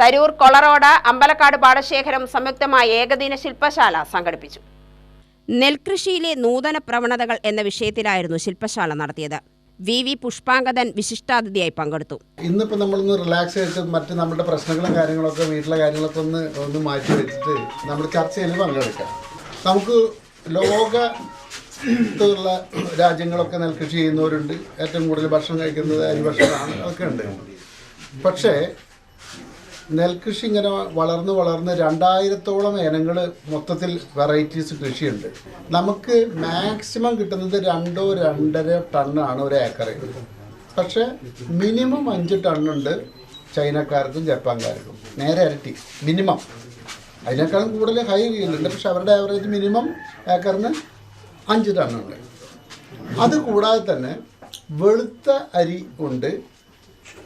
തരൂർ കൊളറോട അമ്പലക്കാട് പാടശേഖരം സംയുക്തമായ ഏകദിന ശില്പശാല സംഘടിപ്പിച്ചു. നെൽകൃഷിയിലെ നൂതന പ്രവണതകൾ എന്ന വിഷയത്തിലായിരുന്നു ശില്പശാല നടത്തിയത്. വി. വി. പുഷ്പാങ്കദൻ വിശിഷ്ടാതിഥിയായി പങ്കെടുത്തു. ഇന്നിപ്പോൾ നമ്മളൊന്ന് റിലാക്സ് ചെയ്തിട്ട് മറ്റ് നമ്മുടെ പ്രശ്നങ്ങളും കാര്യങ്ങളൊക്കെ വീട്ടിലെ കാര്യങ്ങളൊക്കെ ഒന്ന് ഒന്ന് മാറ്റി വെച്ചിട്ട് നമ്മൾ ചർച്ചയിൽ പങ്കെടുക്കാം. നമുക്ക് ലോകത്തുള്ള രാജ്യങ്ങളൊക്കെ നെൽകൃഷി ചെയ്യുന്നവരുണ്ട്. ഏറ്റവും കൂടുതൽ ഭക്ഷണം കഴിക്കുന്നത് അരി ഭക്ഷണമാണ്. അതൊക്കെ ഉണ്ട്. പക്ഷേ നെൽകൃഷി ഇങ്ങനെ വളർന്ന് വളർന്ന് രണ്ടായിരത്തോളം ഇനങ്ങൾ മൊത്തത്തിൽ വെറൈറ്റീസ് കൃഷിയുണ്ട്. നമുക്ക് മാക്സിമം കിട്ടുന്നത് രണ്ടോ രണ്ടര ടണ്ണാണ് ഒരു ഏക്കറിൽ പക്ഷേ മിനിമം അഞ്ച് ടണ്ണുണ്ട് ചൈനക്കാർക്കും ജപ്പാൻകാർക്കും. നേരെ ഇരട്ടി മിനിമം അതിനേക്കാളും കൂടുതൽ ഹൈ ചെയ്യുന്നുണ്ട് പക്ഷെ അവരുടെ ആവറേജ് മിനിമം ഏക്കറിന് അഞ്ച് ടണ്ണുണ്ട്. അത് കൂടാതെ തന്നെ വെളുത്ത അരി ഉണ്ട്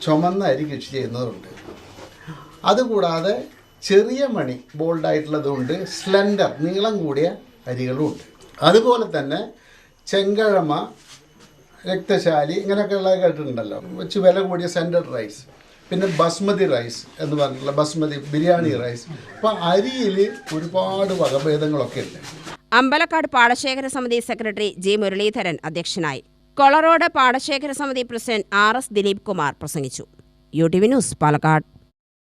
ചുമന്ന അരി കൃഷി ചെയ്യുന്നതുണ്ട് അതുകൂടാതെ ചെറിയ മണി ബോൾഡായിട്ടുള്ളതുകൊണ്ട് സ്ലെൻഡർ നീളം കൂടിയ അരികളുണ്ട്. അതുപോലെ തന്നെ ചെങ്കഴമ രക്തശാലി ഇങ്ങനെയൊക്കെയുള്ള കേട്ടിട്ടുണ്ടല്ലോ. വെച്ച് വില കൂടിയ സെന്റർ റൈസ് പിന്നെ ബസ്മതി റൈസ് എന്ന് പറഞ്ഞിട്ടുള്ള ബസ്മതി ബിരിയാണി റൈസ് അപ്പോൾ അരിയിൽ ഒരുപാട് വകഭേദങ്ങളൊക്കെ ഉണ്ട്. അമ്പലക്കാട് പാടശേഖര സമിതി സെക്രട്ടറി ജി മുരളീധരൻ അധ്യക്ഷനായി. കൊളറോഡ് പാടശേഖര സമിതി president R S Dileep Kumar പ്രസംഗിച്ചു. U T V news Palakkad.